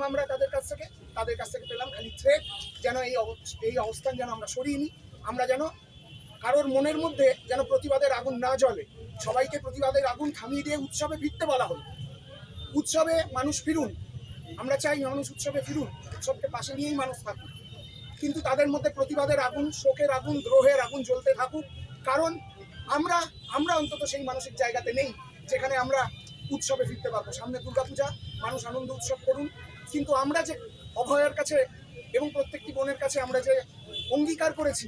পেলাম আমরা তাদের কাছ থেকে, তাদের কাছ থেকে পেলাম খালি থ্রেট যেন এই এই অবস্থান যেন আমরা সরিয়ে নিই। আমরা যেন কারোর মনের মধ্যে যেন প্রতিবাদের আগুন না জ্বলে। সবাইকে প্রতিবাদের আগুন থামিয়ে দিয়ে উৎসবে ফিরতে বলা হলো। উৎসবে মানুষ ফিরুন। আমরা চাই মানুষ উৎসবে ফিরুন। উৎসবকে পাশে নিয়েই মানুষ থাকুক। কিন্তু তাদের মধ্যে প্রতিবাদের আগুন, শোকের আগুন, দ্রোহের আগুন জ্বলতে থাকুক। কারণ আমরা আমরা অন্তত সেই মানসিক জায়গাতে নেই যেখানে আমরা উৎসবে ফিরতে পারব। সামনে দুর্গাপূজা, মানুষ আনন্দ উৎসব করুন। কিন্তু আমরা যে অভয়ের কাছে এবং প্রত্যেকটি বোনের কাছে আমরা যে অঙ্গীকার করেছি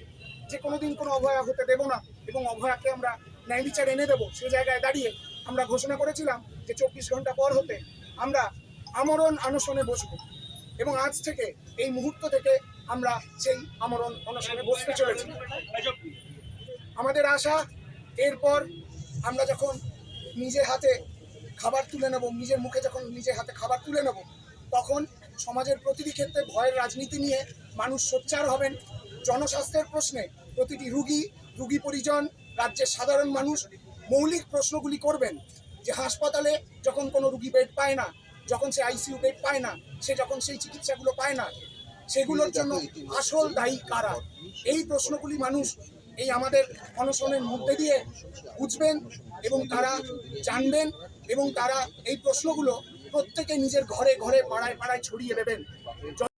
যে কোনোদিন কোনো অভয়া হতে দেব না এবং অভয়াকে আমরা ন্যায় বিচার এনে দেবো, সে জায়গায় দাঁড়িয়ে আমরা ঘোষণা করেছিলাম যে চব্বিশ ঘণ্টা পর হতে আমরা আমরণ আনশনে বসবো এবং আজ থেকে এই মুহূর্ত থেকে আমরা সেই আমরণ অনশনে বসতে চলেছি। আমাদের আশা, এরপর আমরা যখন নিজের হাতে খাবার তুলে নেব, নিজের মুখে যখন নিজের হাতে খাবার তুলে নেব তখন সমাজের প্রতিটি ক্ষেত্রে ভয়ের রাজনীতি নিয়ে মানুষ সোচ্চার হবেন। জনস্বাস্থ্যের প্রশ্নে প্রতিটি রুগী রুগী পরিজন রাজ্যের সাধারণ মানুষ মৌলিক প্রশ্নগুলি করবেন। যে হাসপাতালে যখন কোনো রুগী বেড পায় না যখন সে আইসিইউ বেড পায় না সে যখন সেই চিকিৎসাগুলো পায় না সেগুলোর জন্য আসল দায়ী কারা? এই প্রশ্নগুলি মানুষ এই আমাদের অনশনের মধ্যে দিয়ে বুঝবেন এবং তারা জানবেন এবং তারা এই প্রশ্নগুলো প্রত্যেকে নিজের ঘরে ঘরে পাড়ায় পাড়ায় ছড়িয়ে দেবেন।